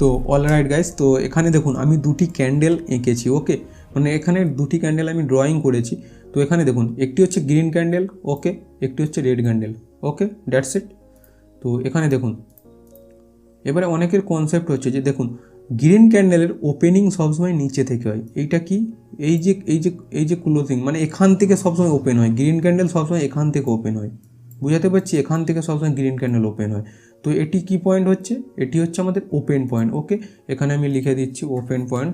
তো all right guys তো এখানে দেখুন, আমি দুটি ক্যান্ডেল এঁকেছি ওকে মানে এখানে দুটি ক্যান্ডেল আমি ড্রয়িং করেছি। তো এখানে দেখুন, একটি হচ্ছে গ্রিন ক্যান্ডেল ওকে একটি হচ্ছে red candle okay that's it তো এখানে দেখুন, এবারে অনেকের কনসেপ্ট হচ্ছে যে দেখুন গ্রিন ক্যান্ডেলের ওপেনিং সবসময় নিচে থেকে হয়। এইটা কি? এই যে এই যে এই যে ক্লোজিং মানে এখান থেকে সবসময় ওপেন হয়। গ্রিন ক্যান্ডেল সবসময় এখান থেকে ওপেন হয়। বুঝাতে পারছি? এখান থেকে সবসময় গ্রিন ক্যান্ডেল ওপেন হয়। তো এটি কি পয়েন্ট হচ্ছে? এটি হচ্ছে আমাদের ওপেন পয়েন্ট ওকে এখানে আমি লিখে দিচ্ছি ওপেন পয়েন্ট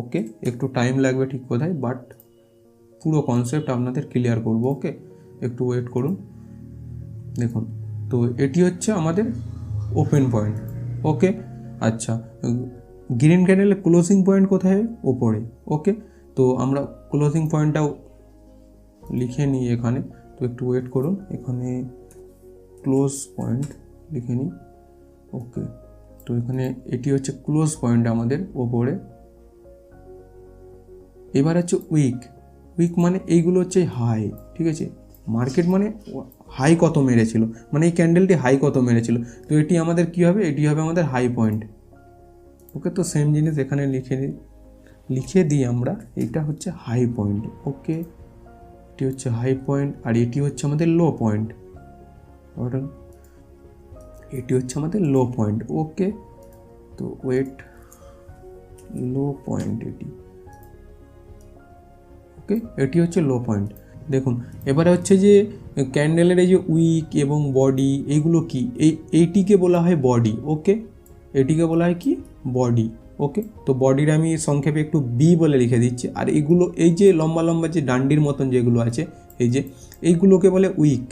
ওকে একটু টাইম লাগবে ঠিক কোথায় বাট পুরো কনসেপ্ট আপনাদের ক্লিয়ার করব ওকে একটু ওয়েট করুন। দেখুন, তো এটি হচ্ছে আমাদের ওপেন পয়েন্ট ওকে আচ্ছা গ্রিন ক্যান্ডেলের ক্লোজিং পয়েন্ট কোথায়? ওপরে ওকে তো আমরা ক্লোজিং পয়েন্টটাও লিখে নিই এখানে, তো একটু ওয়েট করুন। এখানে ক্লোজ পয়েন্ট লিখে নিই। ওকে, তো এখানে এটি হচ্ছে ক্লোজ পয়েন্ট আমাদের ওপরে। এবার হচ্ছে উইক উইক মানে এইগুলো হচ্ছে হাই ঠিক আছে? মার্কেট মানে হাই কত মেরেছিল? মানে এই ক্যান্ডেলটি হাই কত মেরেছিল? তো এটি আমাদের কি হবে? এটি হবে আমাদের হাই পয়েন্ট ওকে, তো সেম জিনিস এখানে লিখে লিখে দিই আমরা এটা হচ্ছে হাই পয়েন্ট ওকে? এটি হচ্ছে হাই পয়েন্ট আর এটি হচ্ছে আমাদের লো পয়েন্ট এটি হচ্ছে আমাদের লো পয়েন্ট ওকে তো ওয়েট লো পয়েন্ট এটি ওকে এটি হচ্ছে লো পয়েন্ট দেখুন, এবারে হচ্ছে যে ক্যান্ডেলের এই যে উইক এবং বডি এইগুলো কি? এই, এইটিকে বলা হয় বডি ওকে এটিকে বলা হয় কি? বডি ওকে তো বডির আমি সংক্ষেপে একটু বি বলে লিখে দিচ্ছি। আর এগুলো, এই যে লম্বা লম্বা যে ডান্ডির মতন যেগুলো আছে, এই যে, এইগুলোকে বলে উইক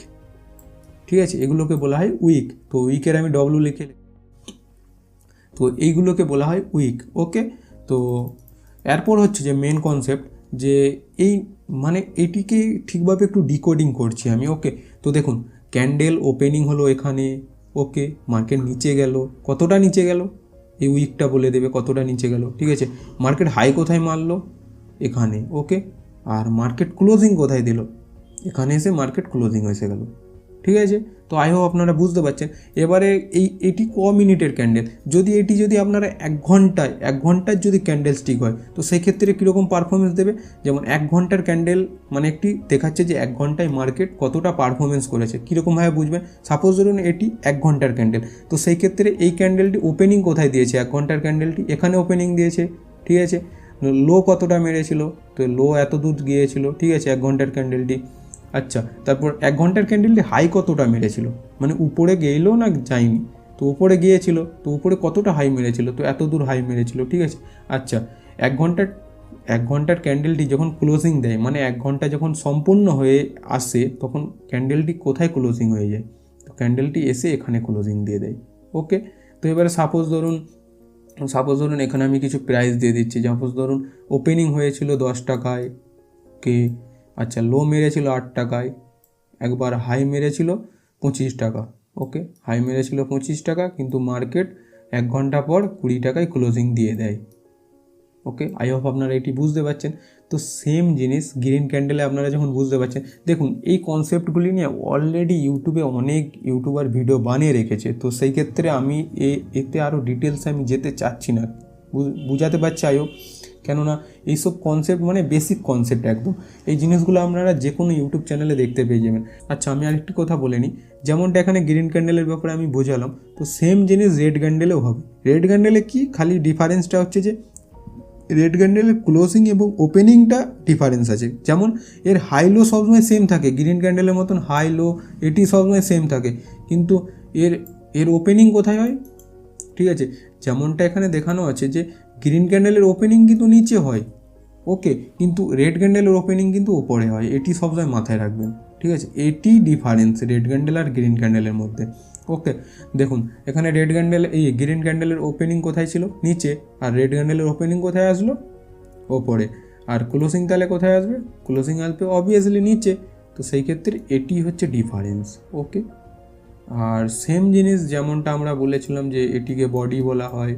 ঠিক আছে? এগুলোকে বলা হয় উইক তো উইকের আমি ডব্লু লিখে তো এইগুলোকে বলা হয় উইক ওকে তো এরপর হচ্ছে যে মেন কনসেপ্ট যে এই মানে এটিকে ঠিকভাবে একটু ডিকোডিং করছি আমি ওকে তো দেখুন ক্যান্ডেল ওপেনিং হলো এখানে ওকে মার্কেট নিচে গেল। কতটা নিচে গেল? এই উইকটা বলে দেবে কতটা নিচে গেল, ঠিক আছে? মার্কেট হাই কোথায় মারলো? এখানে ওকে আর মার্কেট ক্লোজিং কোথায় দিল? এখানে এসে মার্কেট ক্লোজিং এসে গেল। ঠিক আছে? তো আই হোপ আপনারা বুঝতে পারছেন। এবারে এই, এটি ক মিনিটের ক্যান্ডেল যদি এটি যদি আপনারা এক ঘন্টায়, এক ঘণ্টার যদি ক্যান্ডেল স্টিক হয়, তো সেক্ষেত্রে কীরকম পারফরমেন্স দেবে? যেমন এক ঘণ্টার ক্যান্ডেল মানে একটি দেখাচ্ছে যে এক ঘন্টায় মার্কেট কতটা পারফরমেন্স করেছে। কীরকমভাবে বুঝবেন? সাপোজ ধরুন এটি এক ঘণ্টার ক্যান্ডেল তো সেই ক্ষেত্রে এই ক্যান্ডেলটি ওপেনিং কোথায় দিয়েছে? এক ঘণ্টার ক্যান্ডেলটি এখানে ওপেনিং দিয়েছে। ঠিক আছে? লো কতটা মেরেছিল? তো লো এত দূর গিয়েছিল। ঠিক আছে? এক ঘণ্টার ক্যান্ডেলটি আচ্ছা তারপর এক ঘণ্টার ক্যান্ডেলটি হাই কতটা মেরেছিল? মানে উপরে গেলো না যায়নি? তো উপরে গিয়েছিল, তো উপরে কতটা হাই মেরেছিল? তো এত দূর হাই মেরেছিল, ঠিক আছে? আচ্ছা এক ঘণ্টার এক ঘণ্টার ক্যান্ডেলটি যখন ক্লোজিং দেয় মানে এক ঘণ্টা যখন সম্পূর্ণ হয়ে আসে, তখন ক্যান্ডেলটি কোথায় ক্লোজিং হয়ে যায়? তো ক্যান্ডেলটি এসে এখানে ক্লোজিং দিয়ে দেয় ওকে তো এবারে সাপোজ ধরুন সাপোজ ধরুন এখানে আমি কিছু প্রাইস দিয়ে দিচ্ছি। সাপোজ ধরুন ওপেনিং হয়েছিল দশ টাকায় কে আচ্ছা লো মেরেছিল আট টাকায়, একবার হাই মেরেছিল পঁচিশ টাকা ওকে হাই মেরেছিল পঁচিশ টাকা, কিন্তু মার্কেট এক ঘণ্টা পর কুড়ি টাকায় ক্লোজিং দিয়ে দেয় ওকে আই হোপ আপনারা এটি বুঝতে পারছেন। তো সেম জিনিস গ্রিন ক্যান্ডেলে আপনারা যখন বুঝতে পারছেন, দেখুন, এই কনসেপ্টগুলি নিয়ে অলরেডি ইউটিউবে অনেক ইউটিউবার ভিডিও বানিয়ে রেখেছে। তো সেই ক্ষেত্রে আমি এ, এতে আরও ডিটেলসে আমি যেতে চাচ্ছি না। বুঝাতে পারছি আই হোপ কেননা এইসব কনসেপ্ট মানে বেসিক কনসেপ্ট একদম। এই জিনিসগুলো আপনারা যে কোনো ইউটিউব চ্যানেলে দেখতে পেয়ে যাবেন। আচ্ছা আমি আরেকটি কথা বলে নিই। যেমনটা এখানে গ্রিন ক্যান্ডেলের ব্যাপারে আমি বোঝালাম, তো সেম জিনিস রেড ক্যান্ডেলেও হবে। রেড ক্যান্ডেলে কি? খালি ডিফারেন্সটা হচ্ছে যে রেড ক্যান্ডেলের ক্লোজিং এবং ওপেনিংটা ডিফারেন্স আছে। যেমন, এর হাই লো সবসময় সেম থাকে। গ্রিন ক্যান্ডেলের মতন হাই লো এটি সবসময় সেম থাকে। কিন্তু এর এর ওপেনিং কোথায় হয়? ঠিক আছে, যেমনটা এখানে দেখানো আছে যে গ্রিন ক্যান্ডেলের ওপেনিং কিন্তু নিচে হয়। ওকে কিন্তু রেড ক্যান্ডেলের ওপেনিং কিন্তু ওপরে হয়। এটি সবসময় মাথায় রাখবেন। ঠিক আছে? এটি ডিফারেন্স রেড ক্যান্ডেল আর গ্রিন ক্যান্ডেলের মধ্যে। ওকে দেখুন, এখানে রেড ক্যান্ডেল এই গ্রিন ক্যান্ডেলের ওপেনিং কোথায় ছিল? নিচে। আর রেড ক্যান্ডেলের ওপেনিং কোথায় আসলো? ওপরে। আর ক্লোজিং তাহলে কোথায় আসবে? ক্লোজিং আসবে অবভিয়াসলি নিচে। তো সেই ক্ষেত্রে এটি হচ্ছে ডিফারেন্স ওকে আর সেম জিনিস যেমনটা আমরা বলেছিলাম যে এটিকে বডি বলা হয়।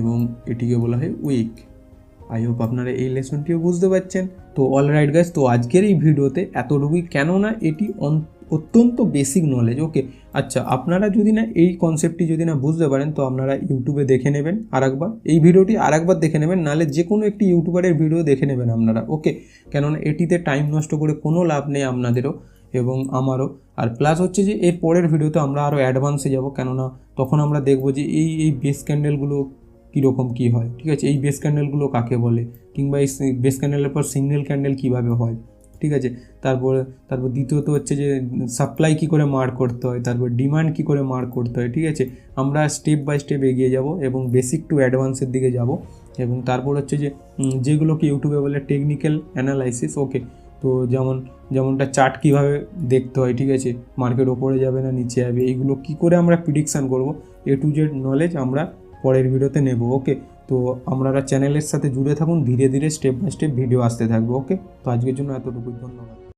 এবং এটিকে বলা হয় উইক আই হোপ আপনারা এই লেসনটিও বুঝতে পারছেন। তো অল রাইট গাইস তো আজকের এই ভিডিওতে এতটুকুই। কেননা এটি অত্যন্ত বেসিক নলেজ ওকে আচ্ছা আপনারা যদি না এই কনসেপ্টটি যদি না বুঝতে পারেন, তো আপনারা ইউটিউবে দেখে নেবেন আরেকবার। এই ভিডিওটি আরেকবার দেখে নেবেন, নাহলে যে কোনো একটি ইউটিউবারের ভিডিও দেখে নেবেন আপনারা ওকে কেননা এটিতে টাইম নষ্ট করে কোনো লাভ নেই আপনাদেরও এবং আমারও। আর প্লাস হচ্ছে যে, এর পরের ভিডিওতে আমরা আরও অ্যাডভান্সে যাব। কেননা তখন আমরা দেখব যে, এই এই বেস ক্যান্ডেলগুলো কীরকম কী হয়? ঠিক আছে, এই বেস ক্যান্ডেলগুলো কাকে বলে? কিংবা এই বেস ক্যান্ডেলের পর সিগন্যাল ক্যান্ডেল কীভাবে হয়? ঠিক আছে, তারপর তারপর দ্বিতীয়ত হচ্ছে যে সাপ্লাই কী করে মার করতে হয়? তারপর ডিমান্ড কী করে মার করতে হয়? ঠিক আছে, আমরা স্টেপ বাই স্টেপ এগিয়ে যাব এবং বেসিক টু অ্যাডভান্সের দিকে যাব এবং তারপর হচ্ছে যে যেগুলোকে ইউটিউবে বলে টেকনিক্যাল অ্যানালাইসিস ওকে তো যেমন, যেমনটা চার্ট কীভাবে দেখতে হয়, ঠিক আছে মার্কেট ওপরে যাবে না, নিচে যাবে, এইগুলো কী করে আমরা প্রিডিকশান করব? এ টু জেড নলেজ আমরা পরের ভিডিওতে নেব, ওকে? তো আপনারা চ্যানেলের সাথে জুড়ে থাকুন, ধীরে ধীরে স্টেপ বাই স্টেপ ভিডিও আসতে থাকবে, ওকে? তো আজকের জন্য এতটুকুই, ধন্যবাদ।